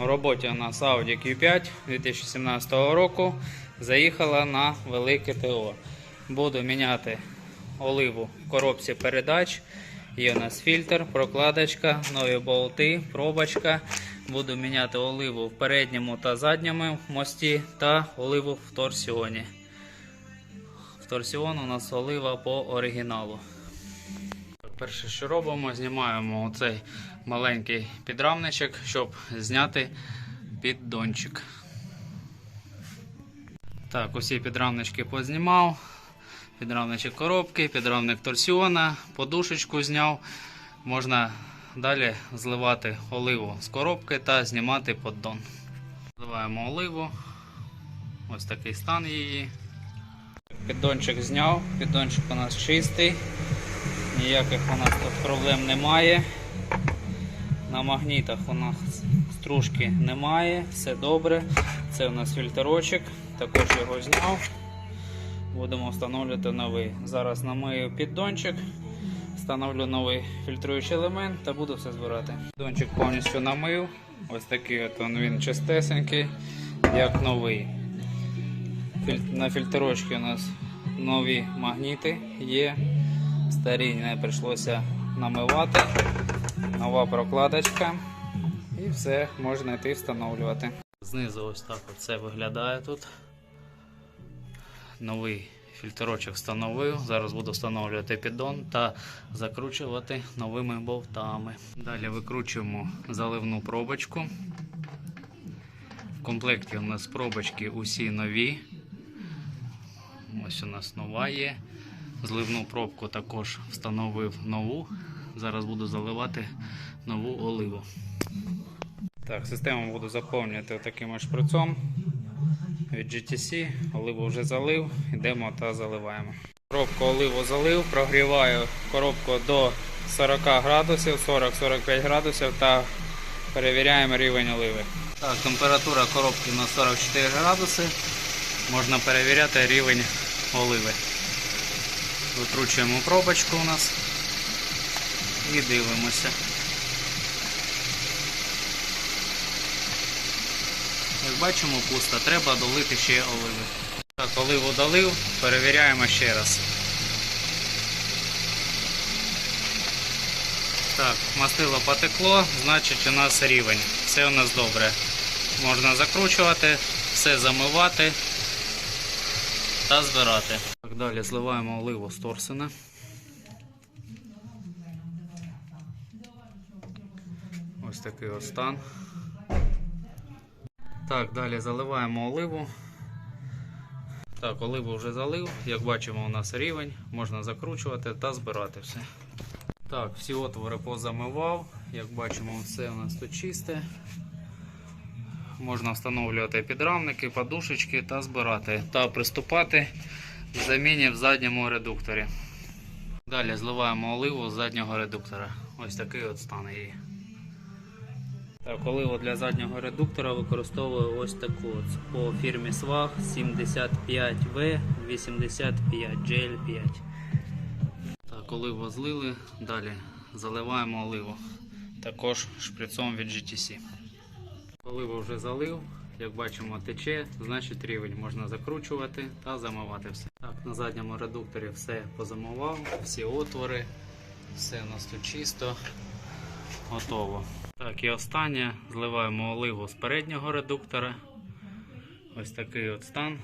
В роботі у нас Audi Q5 2017 року. Заїхала на велике ТО. Буду міняти оливу в коробці передач. Є у нас фільтр, прокладочка, нові болти, пробочка. Буду міняти оливу в передньому та задньому мості та оливу в торсіоні. В торсіон у нас олива по оригіналу. Перше, що робимо, знімаємо оцей маленький підрамничок, щоб зняти піддончик. Так, усі підрамнички познімав. Підрамничок коробки, підрамник торсіона, подушечку зняв. Можна далі зливати оливу з коробки та знімати поддон. Зливаємо оливу. Ось такий стан її. Піддончик зняв, піддончик у нас чистий. Ніяких у нас тут проблем немає. На магнітах у нас стружки немає, все добре. Це у нас фільтрочок, також його зняв. Будемо встановлювати новий. Зараз намию піддончик, встановлю новий фільтруючий елемент та буду все збирати. Піддончик повністю намив. Ось такий от він чистесенький, як новий. На фільтрочці у нас нові магніти є. Старі не прийшлося намивати. Нова прокладочка. І все, можна йти встановлювати. Знизу ось так це виглядає тут. Новий фільтрочок встановив. Зараз буду встановлювати піддон та закручувати новими болтами. Далі викручуємо заливну пробочку. В комплекті у нас пробочки усі нові. Ось у нас нова є. Зливну пробку також встановив нову. Зараз буду заливати нову оливу. Так, систему буду заповнювати таким шприцом від GTC. Оливу вже залив, йдемо та заливаємо. Коробку оливу залив, прогріваю коробку до 40 градусів, 40-45 градусів та перевіряємо рівень оливи. Так, температура коробки на 44 градуси. Можна перевіряти рівень оливи. Викручуємо пробочку у нас і дивимося. Як бачимо, пусто, треба долити ще оливи. Так, оливу долив, перевіряємо ще раз. Так, мастило потекло, значить у нас рівень. Все у нас добре. Можна закручувати, все замивати та збирати. Далі зливаємо оливу з торсена. Ось такий ось стан. Так, далі заливаємо оливу. Так, оливу вже залив. Як бачимо, у нас рівень. Можна закручувати та збирати все. Так, всі отвори позамивав. Як бачимо, все у нас тут чисте. Можна встановлювати підрамники, подушечки та збирати. Та приступати заміні в задньому редукторі. Далі зливаємо оливу з заднього редуктора. Ось такий от стан її. Так, оливу для заднього редуктора використовую ось таку от по фірмі Swag 75V 85 GL5. Так, оливу злили, далі заливаємо оливу. Також шприцом від GTC. Оливу вже залив, як бачимо, тече, значить рівень можна закручувати та замивати все. Так, на задньому редукторі все позамивав, всі отвори, все у нас тут чисто, готово. Так, і останнє зливаємо оливу з переднього редуктора. Ось такий от стан.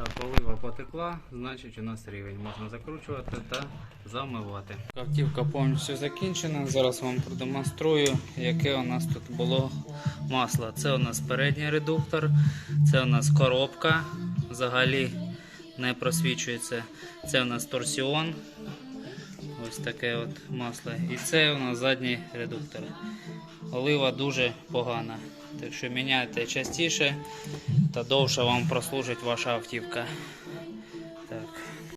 Так, олива потекла, значить у нас рівень. Можна закручувати та замивати. Автівка повністю закінчена. Зараз вам продемонструю, яке у нас тут було масло. Це у нас передній редуктор, це у нас коробка, взагалі не просвічується. Це у нас торсіон. Ось таке от масло. І це у нас задній редуктор. Олива дуже погана. Так що міняйте частіше та довше вам прослужить ваша автівка.